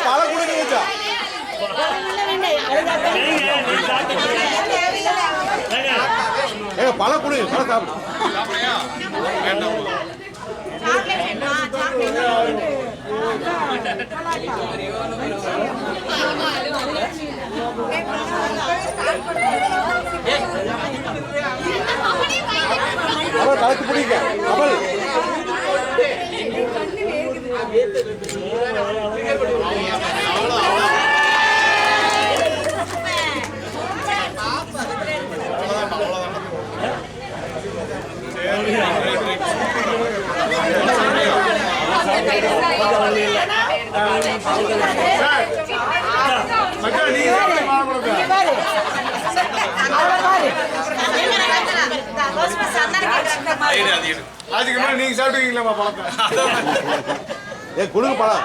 பழ கொடுங்க வச்சா ஏங்க பழ கொடுங்க பழ சாப்பிடு. கலத்து பிடிங்க. அவள் மக்கள் நீங்க சாப்பிட்டு பழம் கொடுங்க அதுக்கு மேலே நீங்க சாப்பிட்டுக்கீங்களா பழத்தை ஏ கொடுங்க பழம்.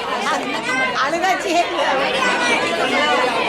ที่